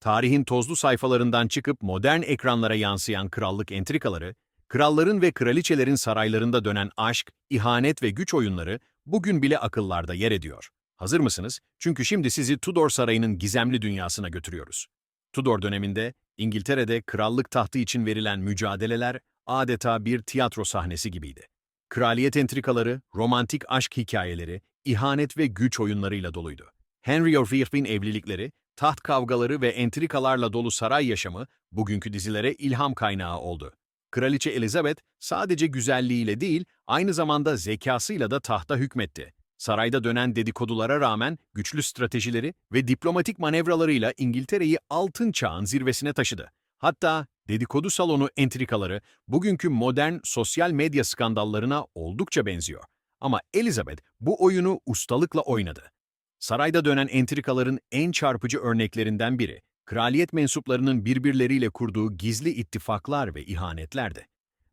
tarihin tozlu sayfalarından çıkıp modern ekranlara yansıyan krallık entrikaları, kralların ve kraliçelerin saraylarında dönen aşk, ihanet ve güç oyunları bugün bile akıllarda yer ediyor. Hazır mısınız? Çünkü şimdi sizi Tudor Sarayı'nın gizemli dünyasına götürüyoruz. Tudor döneminde İngiltere'de krallık tahtı için verilen mücadeleler adeta bir tiyatro sahnesi gibiydi. Kraliyet entrikaları, romantik aşk hikayeleri, ihanet ve güç oyunlarıyla doluydu. Henry Orfeoff'in evlilikleri, taht kavgaları ve entrikalarla dolu saray yaşamı bugünkü dizilere ilham kaynağı oldu. Kraliçe Elizabeth sadece güzelliğiyle değil, aynı zamanda zekasıyla da tahta hükmetti. Sarayda dönen dedikodulara rağmen güçlü stratejileri ve diplomatik manevralarıyla İngiltere'yi altın çağın zirvesine taşıdı. Hatta dedikodu salonu entrikaları bugünkü modern sosyal medya skandallarına oldukça benziyor. Ama Elizabeth bu oyunu ustalıkla oynadı. Sarayda dönen entrikaların en çarpıcı örneklerinden biri, kraliyet mensuplarının birbirleriyle kurduğu gizli ittifaklar ve ihanetlerdi.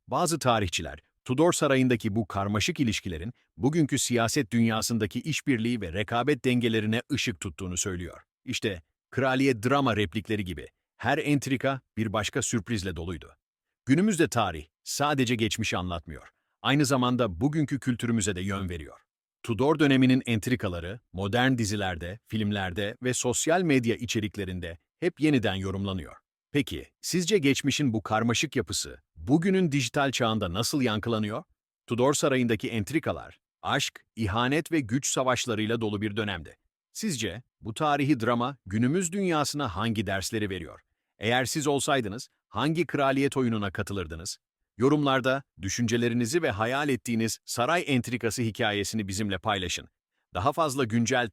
Bazı tarihçiler, Tudor Sarayı'ndaki bu karmaşık ilişkilerin bugünkü siyaset dünyasındaki işbirliği ve rekabet dengelerine ışık tuttuğunu söylüyor. İşte kraliyet drama replikleri gibi her entrika bir başka sürprizle doluydu. Günümüzde tarih sadece geçmişi anlatmıyor. Aynı zamanda bugünkü kültürümüze de yön veriyor. Tudor döneminin entrikaları modern dizilerde, filmlerde ve sosyal medya içeriklerinde hep yeniden yorumlanıyor. Peki, sizce geçmişin bu karmaşık yapısı bugünün dijital çağında nasıl yankılanıyor? Tudor Sarayı'ndaki entrikalar, aşk, ihanet ve güç savaşlarıyla dolu bir dönemdi. Sizce bu tarihi drama günümüz dünyasına hangi dersleri veriyor? Eğer siz olsaydınız hangi kraliyet oyununa katılırdınız? Yorumlarda düşüncelerinizi ve hayal ettiğiniz saray entrikası hikayesini bizimle paylaşın. Daha fazla güncel